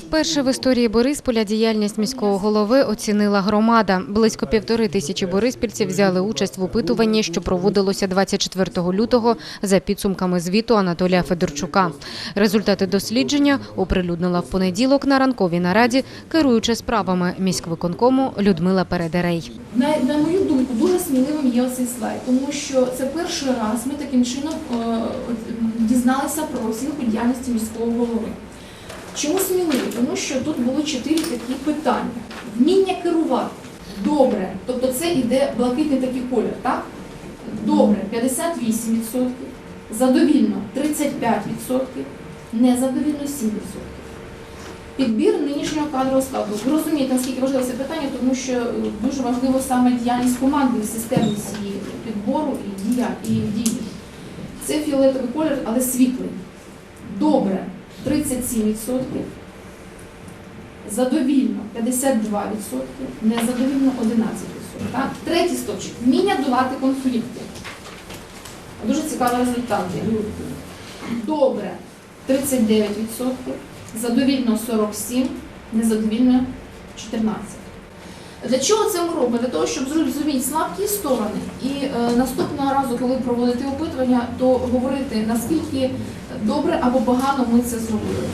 Вперше в історії Борисполя діяльність міського голови оцінила громада. Близько півтори тисячі бориспільців взяли участь в опитуванні, що проводилося 24 лютого за підсумками звіту Анатолія Федорчука. Результати дослідження оприлюднила в понеділок на ранковій нараді керуюча справами міськвиконкому Людмила Передерей. На, на мою думку, дуже сміливим є оцей слайд, тому що це перший раз ми таким чином е, м, дізналися про оцінку діяльності міського голови. Чому сміливий? Тому що тут було чотири такі питання. Вміння керувати. Добре. Тобто це йде блакитний такий колір, так? Добре, 58%, задовільно 35%, незадовільно 7%. Підбір нинішнього кадрового складу. Ви розумієте, наскільки важливе це питання, тому що е, дуже важливо саме діяльність команди, системність її підбору і дії. Це фіолетовий колір, але світлий. Добре 37%, задовільно 52%, незадовільно 11%. Так? Третій стопчик. Вміння долати конфлікти. Дуже цікаві результати. Добре 39%, задовільно 47%, незадовільно 14%. Для чого це ми робимо? Для того, щоб зрозуміти слабкі сторони і е, наступного разу, коли проводити опитування, то говорити наскільки добре або погано ми це зробили.